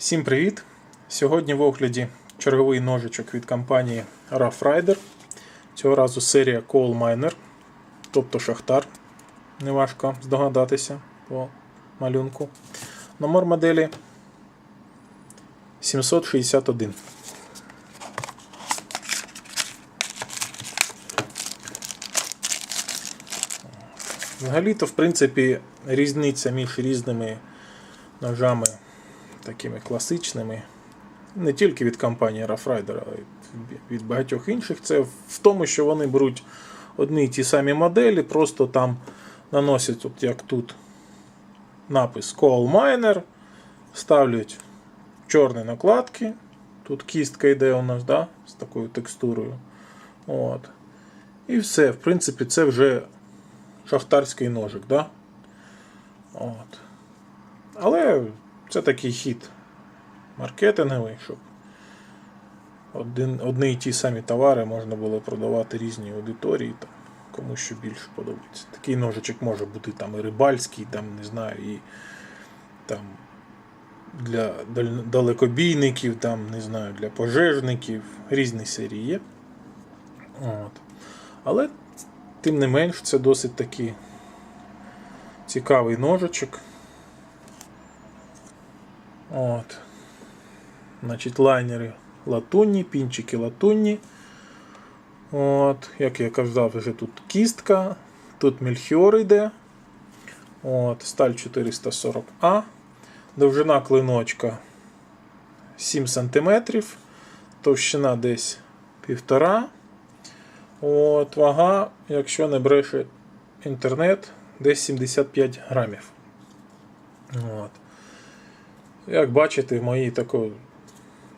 Всім привіт! Сьогодні в огляді черговий ножичок від компанії Rough Rider. Цього разу серія Coal Miner, тобто Шахтар. Неважко здогадатися по малюнку. Номер моделі 761. Взагалі-то, в принципі, різниця між різними ножами такими класичними, не тільки від компанії Rough а й від багатьох інших, це в тому, що вони беруть одні й ті самі моделі, просто там наносять, от як тут напис Coal Miner, ставлять чорні накладки. Тут кістка йде у нас да, з такою текстурою. От. І все, в принципі, це вже шахтарський ножик. Да? От. Але це такий хід маркетинговий, щоб один, одні і ті самі товари можна було продавати різній аудиторії, там, кому що більше подобається. Такий ножичок може бути там і рибальський, там, не знаю, і там для далекобійників, там, не знаю, для пожежників, різні серії є. От. Але, тим не менш, це досить такий цікавий ножичок. От. Значить, лайнери латунні, пінчики латунні. От, як я казав, вже тут кістка, тут мельхіор йде. От, сталь 440А. Довжина клиночка 7 см. Товщина десь 1,5. От, вага, якщо не бреше інтернет, десь 75 грамів. От. Як бачите, в моїй такої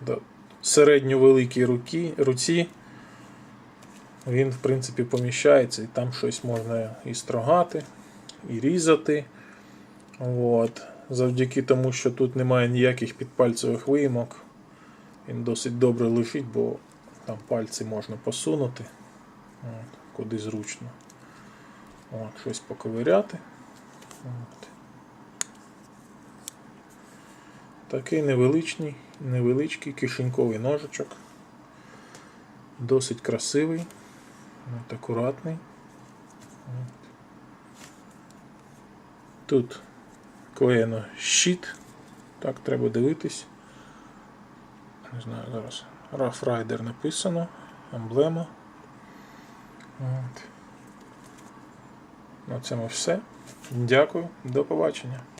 да, середньо-великій руці, руці він, в принципі, поміщається, і там щось можна і строгати, і різати. От. Завдяки тому, що тут немає ніяких підпальцевих виїмок, він досить добре лежить, бо там пальці можна посунути, от, куди зручно. От, щось поковиряти. От. Такий невеличкий, невеличкий кишеньковий ножичок. Досить красивий, от, акуратний. От. Тут клеєно щит. Так, треба дивитись. Не знаю, зараз Rough Rider написано, емблема. От. На цьому все. Дякую, до побачення.